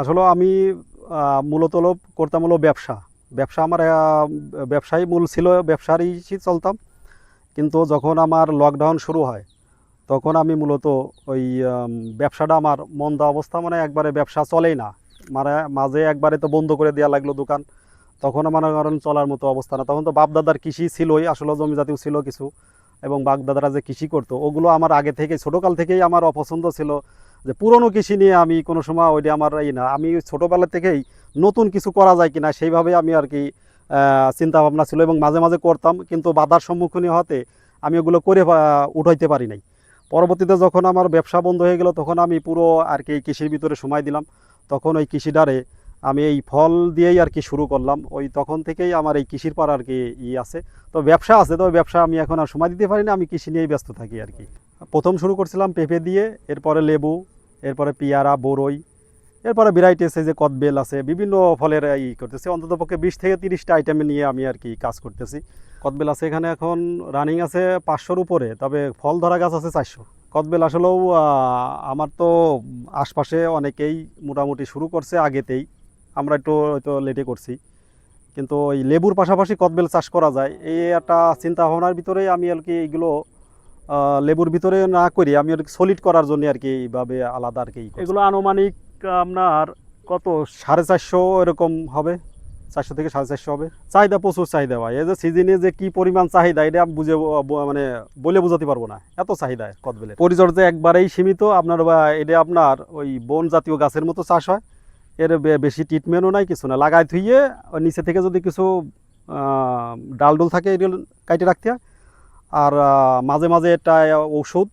আসলে আমি মূলত হলো করতাম হলো ব্যবসা। ব্যবসা আমার ব্যবসায়ী মূল ছিল, ব্যবসারই চলতাম। কিন্তু যখন আমার লকডাউন শুরু হয়, তখন আমি মূলত ওই ব্যবসাটা আমার মন্দা অবস্থা মানে একবারে ব্যবসা চলেই না। মানে মাঝে একবারে তো বন্ধ করে দেওয়া লাগল দোকান। তখন আমার কারণ চলার মতো অবস্থা না। তখন তো বাপদাদার কৃষি ছিলই, আসলে জমি জাতীয় ছিল কিছু। এবং বাপদাদারা যে কৃষি করতো, ওগুলো আমার আগে থেকে, ছোটোকাল থেকেই আমার অপছন্দ ছিল। যে পুরনো কৃষি নিয়ে আমি কোনো সময় ওইটা আমার এই না। আমি ছোটোবেলা থেকেই নতুন কিছু করা যায় কিনা সেইভাবে আমি আর কি চিন্তা ভাবনা ছিল এবং মাঝে মাঝে করতাম, কিন্তু বাধার সম্মুখীন হতে আমি ওগুলো করে উঠাইতে পারি নাই। পরবর্তীতে যখন আমার ব্যবসা বন্ধ হয়ে গেল, তখন আমি পুরো আর কি কৃষির ভিতরে সময় দিলাম। তখন ওই কৃষিডারে আমি এই ফল দিয়েই আর কি শুরু করলাম। ওই তখন থেকেই আমার এই কৃষির পর আর কি ই আছে। তো ব্যবসা আছে, তবে ব্যবসা আমি এখন আর সময় দিতে পারি না। আমি কৃষি নিয়েই ব্যস্ত থাকি আর কি। প্রথম শুরু করছিলাম পেঁপে দিয়ে, এরপরে লেবু এরপরে পিয়ারা, বরই, এরপরে ভ্যারাইটিস এই যে কদবেল আছে, বিভিন্ন ফলের ই করতেছি। অন্তত পক্ষে বিশ থেকে তিরিশটা আইটেম নিয়ে আমি আর কি কাজ করতেছি। কদবেল আছে এখানে এখন রানিং আছে পাঁচশোর উপরে, তবে ফল ধরা গাছ আছে চারশো। কদবেল আসলেও আমার তো আশপাশে অনেকেই মোটামুটি শুরু করছে আগেতেই। আমরা একটু হয়তো লেটে করছি। কিন্তু ওই লেবুর পাশাপাশি কদবেল চাষ করা যায়, এই একটা চিন্তা ভাবনার ভিতরেই আমি আর কি এইগুলো লেবুর ভিতরে না করি আমি আর সলিড করার জন্য আর কি এইভাবে আলাদা আর কি এগুলো আনুমানিক আপনার কত? সাড়ে চারশো এরকম হবে চারশো থেকে সাড়ে চারশো হবে। চাহিদা প্রচুর চাহিদা ভাই এই যে সিজনে যে কি পরিমাণ চাহিদা এটা আমি বুঝে মানে বলে বোঝাতে পারব না। এত চাহিদা কদবেলের পরিচর্যা একবারেই সীমিত আপনার বা এটা আপনার ওই বন জাতীয় গাছের মতো চাষ হয়। এর বেশি ট্রিটমেন্টও নাই কিছু না। লাগাই থুইয়ে নিচে থেকে যদি কিছু ডাল ডুল থাকে এগুলো কাইটে রাখতে হয়। আর মাঝে মাঝে এটা ঔষধ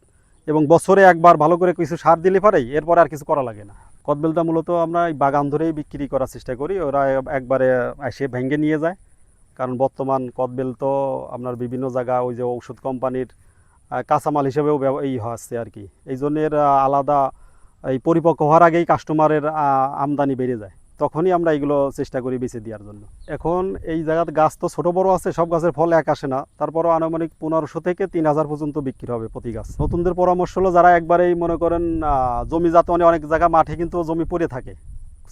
এবং বছরে একবার ভালো করে কিছু সার দিলে পারেই এরপরে আর কিছু করা লাগে না। কদবেলটা মূলত আমরা বাগান ধরেই বিক্রি করার চেষ্টা করি, ওরা একবারে এসে ভেঙে নিয়ে যায়। কারণ বর্তমান কদবেল তো আপনার বিভিন্ন জায়গা ওই যে ঔষধ কোম্পানির কাঁচামাল হিসেবেও এই হচ্ছে আর কি। এই জন্য আলাদা এই পরিপক্ক হওয়ার আগেই কাস্টমারের আমদানি বেড়ে যায়। তখনই আমরা এগুলো চেষ্টা করি বেঁচে দেওয়ার জন্য। এখন এই জায়গাতে গাছ তো ছোট বড় আছে, সব গাছের ফল এক আসে না। তারপরও আনুমানিক পনেরোশো থেকে তিন হাজার পর্যন্ত বিক্রি হবে প্রতি গাছ। নতুনদের পরামর্শ হলো যারা একবারেই মনে করেন জমি জাত অনেক অনেক জায়গা মাঠে কিন্তু জমি পড়ে থাকে,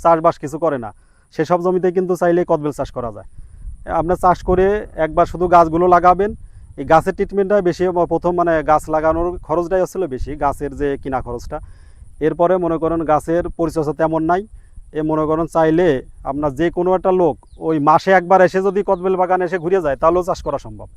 চাষবাস কিছু করে না। সেসব জমিতে কিন্তু চাইলে কদবেল চাষ করা যায়। আপনার চাষ করে একবার শুধু গাছগুলো লাগাবেন, এই গাছের ট্রিটমেন্টটাই বেশি প্রথম মানে গাছ লাগানোর খরচটাই আসলে বেশি, গাছের যে কিনা খরচটা। এরপরে মনে করেন গাছের পরিচর্যা তেমন নাই। এ মনে করেন চাইলে আপনার যে কোনো একটা লোক ওই মাসে একবার এসে যদি কদবেল বাগান এসে ঘুরে যায়, তাহলেও চাষ করা সম্ভব।